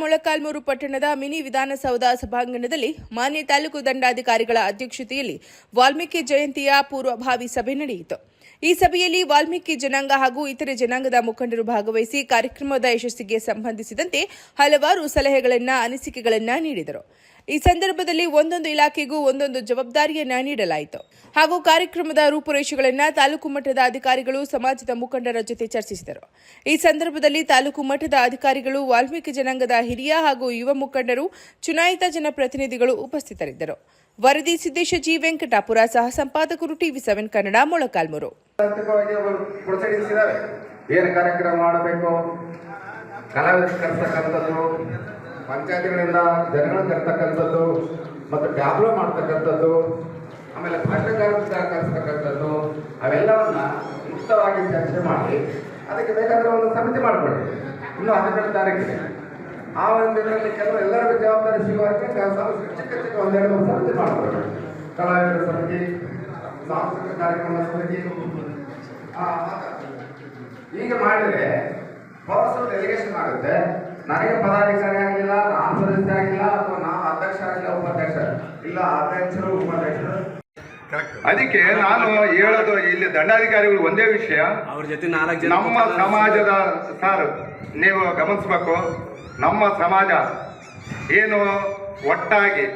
ಮೊಳಕಾಲ್ಮೂರು ಪಟ್ಟಣದ ಮಿನಿ ವಿಧಾನಸೌಧ ಸಭಾಂಗಣದಲ್ಲಿ ಮಾನ್ಯ ತಾಲೂಕು ದಂಡಾಧಿಕಾರಿಗಳ ಅಧ್ಯಕ್ಷತೆಯಲ್ಲಿ ವಾಲ್ಮೀಕಿ ಜಯಂತಿಯ ಪೂರ್ವಭಾವಿ ಸಭೆ ನಡೆಯಿತು. ಈ ಸಭೆಯಲ್ಲಿ ವಾಲ್ಮೀಕಿ ಜನಾಂಗ ಹಾಗೂ ಇತರೆ ಜನಾಂಗದ ಮುಖಂಡರು ಭಾಗವಹಿಸಿ ಕಾರ್ಯಕ್ರಮದ ಯಶಸ್ಸಿಗೆ ಸಂಬಂಧಿಸಿದಂತೆ ಹಲವಾರು ಸಲಹೆಗಳನ್ನ, ಅನಿಸಿಕೆಗಳನ್ನ ನೀಡಿದರು. ಈ ಸಂದರ್ಭದಲ್ಲಿ ಒಂದೊಂದು ಇಲಾಖೆಗೂ ಒಂದೊಂದು ಜವಾಬ್ದಾರಿಯನ್ನ ನೀಡಲಾಯಿತು. ಹಾಗೂ ಕಾರ್ಯಕ್ರಮದ ರೂಪುರೇಷೆಗಳನ್ನ ತಾಲೂಕು ಮಟ್ಟದ ಅಧಿಕಾರಿಗಳು, ಸಮಾಜದ ಮುಖಂಡರ ಜೊತೆ ಚರ್ಚಿಸಿದರು. ಈ ಸಂದರ್ಭದಲ್ಲಿ ತಾಲೂಕು ಮಟ್ಟದ ಅಧಿಕಾರಿಗಳು, ವಾಲ್ಮೀಕಿ ಜನಾಂಗದ ಹಿರಿಯ ಹಾಗೂ ಯುವ ಮುಖಂಡರು, ಚುನಾಯಿತ ಜನಪ್ರತಿನಿಧಿಗಳು ಉಪಸ್ಥಿತರಿದ್ದರು. ವರದಿ ಸಿದ್ದೇಶ ಜಿ ವೆಂಕಟಾಪುರ ಸಹ ಸಂಪಾದಕರು ಟಿವಿ ಸೆವೆನ್ ಕನ್ನಡ ಮೊಳಕಾಲ್ಮೂರು. ಏನು ಕಾರ್ಯಕ್ರಮ ಮಾಡಬೇಕು? ಕಲಾವಿದರು ಕರೆಸ್ತಕ್ಕಂಥದ್ದು ಪಂಚಾಯತ್ಗಳಿಂದ ಜನಗಳು ಕರೆಸ್ತಕ್ಕಂಥದ್ದು ಮತ್ತು ಟ್ಯಾಬ್ಲೋ ಮಾಡ್ತಕ್ಕಂಥದ್ದು, ಆಮೇಲೆ ಭಾಷೆಗಾರರಿಂದ ಕರೆಸ್ತಕ್ಕಂಥದ್ದು ಅವೆಲ್ಲವನ್ನ ಮುಕ್ತವಾಗಿ ಚರ್ಚೆ ಮಾಡಿ, ಅದಕ್ಕೆ ಬೇಕಾದ್ರೆ ಒಂದು ಸಮಿತಿ ಮಾಡಿಕೊಳ್ಳಿ. ಇನ್ನು ಹನ್ನೆರಡು ತಾರೀಕಿಗೆ ಆ ಒಂದು ಇದರಲ್ಲಿ ಕೆಲವು ಎಲ್ಲರಿಗೂ ಜವಾಬ್ದಾರಿ ಸಿಗುವ ಹಾಗೆ ಸಾಂಸ್ಕೃತಿಕ ಚಿಕ್ಕ ಚಿಕ್ಕ ಒಂದೆರಡು ಸಮಿತಿ ಮಾಡಬೇಕು ಕಲಾವಿದರ ಸಮಿತಿ, ಸಾಂಸ್ಕೃತಿಕ ಕಾರ್ಯಕ್ರಮ ಸಮಿತಿ. ಹೀಗೆ ಮಾಡಿದ್ರೆ ಪವರ್ಸ್ ಡೆಲಿಗೇಷನ್ ಆಗುತ್ತೆ ನನಗೆ ಪದಾಧಿಕಾರಿ ಆಗಿಲ್ಲ, ನಾನು ಸದಸ್ಯ ಆಗಿಲ್ಲ, ಅಥವಾ ನಾನು ಅಧ್ಯಕ್ಷ ಆಗಿಲ್ಲ, ಉಪಾಧ್ಯಕ್ಷ ಇಲ್ಲ, ಅಧ್ಯಕ್ಷರು, ಉಪಾಧ್ಯಕ್ಷರು. ಅದಕ್ಕೆ ನಾನು ಹೇಳೋದು ಇಲ್ಲಿ ದಂಡಾಧಿಕಾರಿಗಳು ಒಂದೇ ವಿಷಯ. ಅವ್ರ ಜೊತೆ ನಾಲ್ಕು ಜನ ನಮ್ಮ ಸಮಾಜದ ಸರ್ ನೀವು ಗಮನಿಸ್ಬೇಕು ನಮ್ಮ ಸಮಾಜ ಏನು ಒಟ್ಟಾಗಿ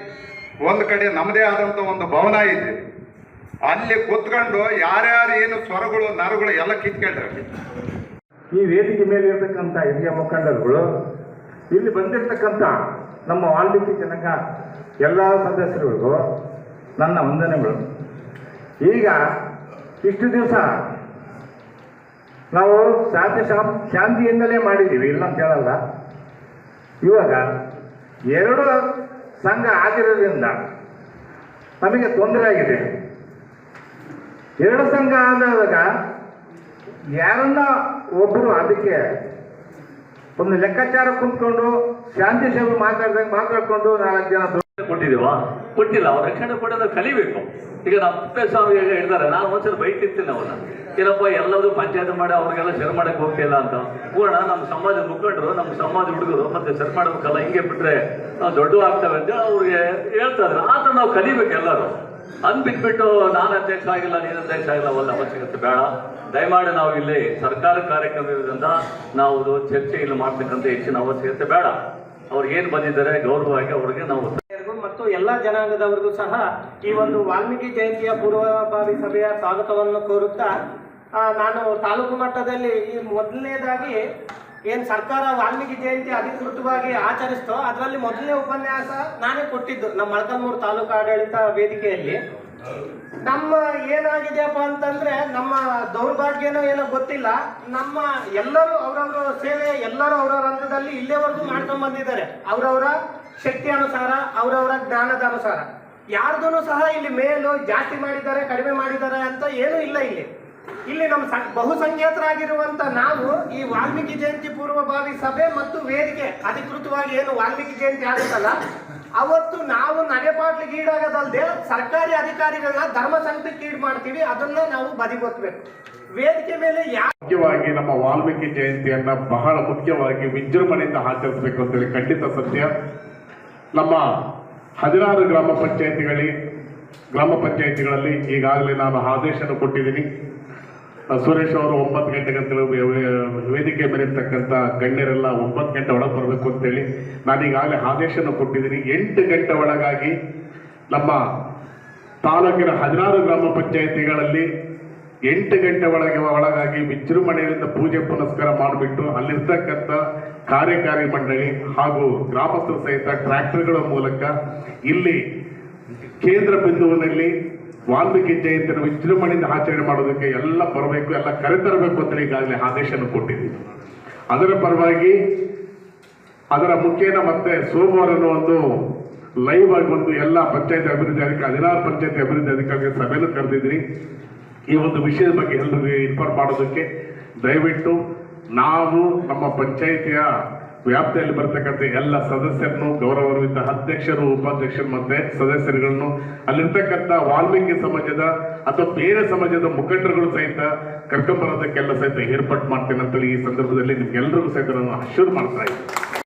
ಒಂದು ಕಡೆ ನಮ್ಮದೇ ಆದಂಥ ಒಂದು ಭವನ ಇದೆ. ಅಲ್ಲಿ ಕೂತ್ಕೊಂಡು ಯಾರ್ಯಾರು ಏನು ಸ್ವರಗಳು ನರಗಳು ಎಲ್ಲ ಕಿತ್ಕೊಂಡ್ರೆ. ಈ ವೇದಿಕೆ ಮೇಲೆ ಇರತಕ್ಕಂಥ ಹಿರಿಯ ಮುಖಂಡರುಗಳು ಇಲ್ಲಿ ಬಂದಿರತಕ್ಕಂಥ ನಮ್ಮ ವಾಲ್ಮೀಕಿ ಜನಕ ಎಲ್ಲ ಸದಸ್ಯರುಗಳಿಗೂ ನನ್ನ ವಂದನೆಗಳು. ಈಗ ಇಷ್ಟು ದಿವಸ ನಾವು ಶಾಂತಿ ಶಾಂತಿಯಿಂದಲೇ ಮಾಡಿದ್ದೀವಿ, ಇಲ್ಲ ಅಂತ ಹೇಳಲ್ಲ. ಇವಾಗ ಎರಡು ಸಂಘ ಆಗಿರೋದ್ರಿಂದ ನಮಗೆ ತೊಂದರೆ ಆಗಿದೆ. ಎರಡು ಸಂಘ ಆದಾಗ ಯಾರನ್ನ ಒಬ್ಬರು ಅದಕ್ಕೆ ಒಂದು ಲೆಕ್ಕಾಚಾರ ಕುಂತ್ಕೊಂಡು ಶಾಂತಿ ಸೇವೆ ಮಾತಾಡ್ದಂಗೆ ಮಾತಾಡ್ಕೊಂಡು ನಾಲ್ಕು ಜನ ಕೊಟ್ಟಿದೀವಾ ಕೊಟ್ಟಿಲ್ಲ, ಅವ್ರ ರಕ್ಷಣೆ ಕೊಡೋದು ಕಲಿಬೇಕು. ಈಗ ನಮ್ಮ ತಿಪ್ಪೇಸ್ವಾಮಿ ಈಗ ಹೇಳ್ತಾರೆ, ನಾನು ಒಂದ್ಸಲ ಬೈತಿರ್ತೀನಿ ಅವನ್ನ ಏನಪ್ಪ ಎಲ್ಲದೂ ಪಂಚಾಯತ್ ಮಾಡಿ ಅವ್ರಿಗೆಲ್ಲ ಶರ್ ಮಾಡಕ್ ಹೋಗ್ತಿಲ್ಲ ಅಂತ. ಪೂರ್ಣ ನಮ್ಮ ಸಮಾಜದ ಮುಖಂಡರು, ನಮ್ಮ ಸಮಾಜ ಹುಡುಗರು ಮತ್ತೆ ಶರ್ ಮಾಡ್ಬೇಕಲ್ಲ, ಹಿಂಗೆ ಬಿಟ್ರೆ ನಾವು ದೊಡ್ಡ ಆಗ್ತವೆ ಅಂತ ಅವ್ರಿಗೆ ಹೇಳ್ತಾ ಇದ್ರು. ನಾವು ಕಲಿಬೇಕು ಎಲ್ಲರೂ. ಅನ್ ಬಿಟ್ಬಿಟ್ಟು ನಾನು ಅಧ್ಯಕ್ಷ ಆಗಿಲ್ಲ, ನೀನು ಅಧ್ಯಕ್ಷ ಆಗಿಲ್ಲ, ಅವಲ್ಲ ಅವಶ್ಯಕತೆ ಬೇಡ. ದಯಮಾಡಿ ನಾವು ಇಲ್ಲಿ ಸರ್ಕಾರ ಕಾರ್ಯಕ್ರಮ ಇರೋದ್ರಿಂದ ನಾವು ಚರ್ಚೆ ಇಲ್ಲಿ ಮಾಡ್ತಕ್ಕಂಥ ಹೆಚ್ಚಿನ ಅವಶ್ಯಕತೆ ಬೇಡ. ಅವ್ರಿಗೆ ಏನು ಬಂದಿದ್ದಾರೆ ಗೌರವವಾಗಿ ಅವ್ರಿಗೆ ನಾವು ಮತ್ತು ಎಲ್ಲ ಜನಾಂಗದವರಿಗೂ ಸಹ ಈ ಒಂದು ವಾಲ್ಮೀಕಿ ಜಯಂತಿಯ ಪೂರ್ವಭಾವಿ ಸಭೆಯ ಸ್ವಾಗತವನ್ನು ಕೋರುತ್ತಾ ನಾನು ತಾಲೂಕು ಮಟ್ಟದಲ್ಲಿ ಈ ಮೊದಲನೇದಾಗಿ ಏನು ಸರ್ಕಾರ ವಾಲ್ಮೀಕಿ ಜಯಂತಿ ಅಧಿಕೃತವಾಗಿ ಆಚರಿಸ್ತೋ, ಅದರಲ್ಲಿ ಮೊದಲನೇ ಉಪನ್ಯಾಸ ನಾನೇ ಕೊಟ್ಟಿದ್ದು ನಮ್ಮ ಮಳಕಲ್ಮೂರು ತಾಲೂಕು ಆಡಳಿತ ವೇದಿಕೆಯಲ್ಲಿ. ನಮ್ಮ ಏನಾಗಿದೆಯಪ್ಪ ಅಂತಂದ್ರೆ ನಮ್ಮ ದೌರ್ಭಾಗ್ಯನೋ ಏನೋ ಗೊತ್ತಿಲ್ಲ. ನಮ್ಮ ಎಲ್ಲರೂ ಅವರವರ ಸೇವೆ ಎಲ್ಲರೂ ಅವರವರ ಹಂತದಲ್ಲಿ ಇಲ್ಲೇವರೆಗೂ ಮಾಡ್ಕೊಂಡ್ ಬಂದಿದ್ದಾರೆ. ಅವರವರ ಶಕ್ತಿ ಅನುಸಾರ, ಅವರವರ ಜ್ಞಾನದ ಅನುಸಾರ. ಯಾರ್ದೂ ಸಹ ಇಲ್ಲಿ ಮೇಲು ಜಾಸ್ತಿ ಮಾಡಿದ್ದಾರೆ, ಕಡಿಮೆ ಮಾಡಿದ್ದಾರೆ ಅಂತ ಏನೂ ಇಲ್ಲ ಇಲ್ಲಿ. ಇಲ್ಲಿ ನಮ್ಮ ಬಹುಸಂಖ್ಯಾತರಾಗಿರುವಂತ ನಾವು ಈ ವಾಲ್ಮೀಕಿ ಜಯಂತಿ ಪೂರ್ವಭಾವಿ ಸಭೆ ಮತ್ತು ವೇದಿಕೆ, ಅಧಿಕೃತವಾಗಿ ಏನು ವಾಲ್ಮೀಕಿ ಜಯಂತಿ ಆಗುತ್ತಲ್ಲ, ಅವತ್ತು ನಾವು ನಗೆಪಾಟ್ಲಿಗೆ ಈಡಾಗದಲ್ಲದೆ ಸರ್ಕಾರಿ ಅಧಿಕಾರಿಗಳನ್ನ ಧರ್ಮ ಸಂಘಕ್ಕೆ ಈಡು ಮಾಡ್ತೀವಿ, ಅದನ್ನ ನಾವು ಬದಿಗೊತ್ತಬೇಕು ವೇದಿಕೆ ಮೇಲೆ ಮುಖ್ಯವಾಗಿ ನಮ್ಮ ವಾಲ್ಮೀಕಿ ಜಯಂತಿಯನ್ನ ಬಹಳ ಮುಖ್ಯವಾಗಿ ವಿಜೃಂಭಣೆಯಿಂದ ಆಚರಿಸಬೇಕು ಅಂತೇಳಿ ಖಂಡಿತ ಸತ್ಯ. ನಮ್ಮ ಹದಿನಾರು ಗ್ರಾಮ ಪಂಚಾಯತಿಗಳಿ ಗ್ರಾಮ ಪಂಚಾಯತಿಗಳಲ್ಲಿ ಈಗಾಗಲೇ ನಾನು ಆದೇಶನ ಕೊಟ್ಟಿದ್ದೀನಿ. ಸುರೇಶ್ ಅವರು ಒಂಬತ್ತು ಗಂಟೆಗೆ ಅಂತ ಹೇಳಿ ವೇ- ವೇದಿಕೆ ಮೇಲಿರ್ತಕ್ಕಂಥ ಗಣ್ಯರೆಲ್ಲ ಒಂಬತ್ತು ಗಂಟೆ ಒಳಗೆ ಬರಬೇಕು ಅಂತೇಳಿ ನಾನು ಈಗಾಗಲೇ ಆದೇಶನ ಕೊಟ್ಟಿದ್ದೀನಿ. ಎಂಟು ಗಂಟೆ ಒಳಗಾಗಿ ನಮ್ಮ ತಾಲೂಕಿನ ಹದಿನಾರು ಗ್ರಾಮ ಪಂಚಾಯಿತಿಗಳಲ್ಲಿ ಎಂಟು ಗಂಟೆ ಒಳಗೆ ಒಳಗಾಗಿ ವಿಜೃಂಭಣೆಯಿಂದ ಪೂಜೆ ಪುನಸ್ಕಾರ ಮಾಡಿಬಿಟ್ಟು ಅಲ್ಲಿರ್ತಕ್ಕಂಥ ಕಾರ್ಯಕಾರಿ ಮಂಡಳಿ ಹಾಗೂ ಗ್ರಾಮಸ್ಥರು ಸಹಿತ ಟ್ರ್ಯಾಕ್ಟರ್ಗಳ ಮೂಲಕ ಇಲ್ಲಿ ಕೇಂದ್ರ ಬಿಂದುವಿನಲ್ಲಿ ವಾಲ್ಮೀಕಿ ಜಯಂತಿಯನ್ನು ವಿಜೃಂಭಣೆಯಿಂದ ಆಚರಣೆ ಮಾಡೋದಕ್ಕೆ ಎಲ್ಲ ಬರಬೇಕು, ಎಲ್ಲ ಕರೆತರಬೇಕು ಅಂತ ಈಗಾಗಲೇ ಆದೇಶವನ್ನು ಕೊಟ್ಟಿದ್ದೀವಿ. ಅದರ ಪರವಾಗಿ ಅದರ ಮುಖೇನ ಮತ್ತೆ ಸೋಮವಾರ ಒಂದು ಲೈವ್ ಆಗಿ ಒಂದು ಎಲ್ಲ ಪಂಚಾಯತ್ ಅಭಿವೃದ್ಧಿ ಅಧಿಕಾರಿ, ಹದಿನಾರು ಪಂಚಾಯತ್ ಅಭಿವೃದ್ಧಿ ಅಧಿಕಾರಿಗಳ ಸಭೆಯನ್ನು ಕರೆದಿದ್ರಿ ಈ ಒಂದು ವಿಷಯದ ಬಗ್ಗೆ ಎಲ್ಲರಿಗೂ ಇನ್ಫಾರ್ಮ್ ಮಾಡೋದಕ್ಕೆ ದಯವಿಟ್ಟು ನಾವು ನಮ್ಮ ಪಂಚಾಯಿತಿಯ ವ್ಯಾಪ್ತಿಯಲ್ಲಿ ಬರ್ತಕ್ಕಂಥ ಎಲ್ಲ ಸದಸ್ಯರನ್ನು ಗೌರವಾನ್ವಿತ ಅಧ್ಯಕ್ಷರು, ಉಪಾಧ್ಯಕ್ಷರು ಮತ್ತೆ ಸದಸ್ಯರುಗಳನ್ನು ಅಲ್ಲಿರ್ತಕ್ಕಂಥ ವಾಲ್ಮೀಕಿ ಸಮಾಜದ ಅಥವಾ ಬೇರೆ ಸಮಾಜದ ಮುಖಂಡರುಗಳು ಸಹಿತ ಕರ್ಕೊಂಬರೋದಕ್ಕೆಲ್ಲ ಸಹಿತ ಏರ್ಪಾಟ್ ಮಾಡ್ತೇನೆ ಅಂತೇಳಿ ಈ ಸಂದರ್ಭದಲ್ಲಿ ನಿಮ್ಗೆಲ್ಲರಿಗೂ ಸಹಿತ ನಾನು ಅಶ್ಯೂರ್ ಮಾಡ್ತಾ ಇದ್ದೀನಿ.